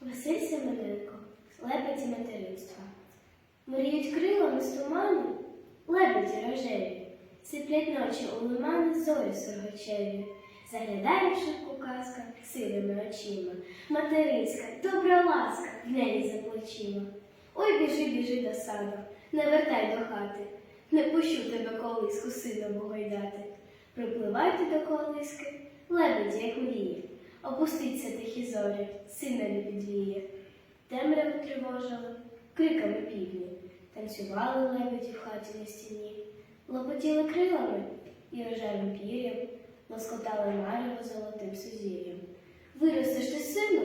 Василь Семененко, лебеді материнства. Мріють крилами з туману, лебеді рожеві, сиплять ночі у лимани зорі соргочеві. Заглядає в шибку казка сивими очима. Материнська, добра ласка в неї за плечима. Ой, біжи, біжи до саду, не вертай до хати, не пущу тебе колиску сином гойдати. Припливайте до колиски, лебеді, як мріє, опуститься тихі зорі, сина не підвіє. Темряву тривожили, криками півні, танцювали лебеді в хаті на стіні, лопотіли крилами і рожевим пір'ям, лоскотали маріво золотим сузір'ям. Виростеш ти сину,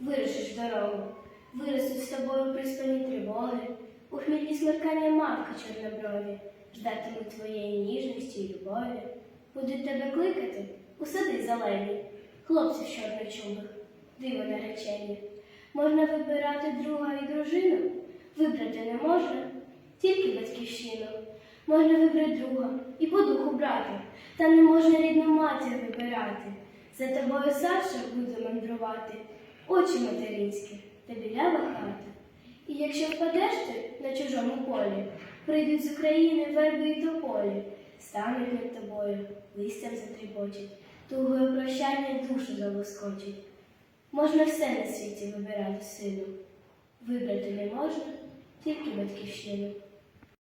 вирушиш дорогу, виростуть з тобою приспані тривоги, у хмільні смеркання матка чорноброві, ждатимуть твоєї ніжності й любові. Будуть тебе кликати у сади зелені, хлопці чорних чубах, диво наречені. Можна вибирати друга і дружину, вибрати не можна, тільки батьківщину. Можна вибрати друга і по духу брата, та не можна рідну матір вибирати. За тобою Саша буде мандрувати, очі материнські та білява хата. І якщо впадеш ти на чужому полі, прийдуть з України верби й тополі, стануть над тобою, листям затріпочуть, тугою прощання душу залоскочить. Можна все на світі вибирати сину. Вибрати не можна, тільки батьківщину.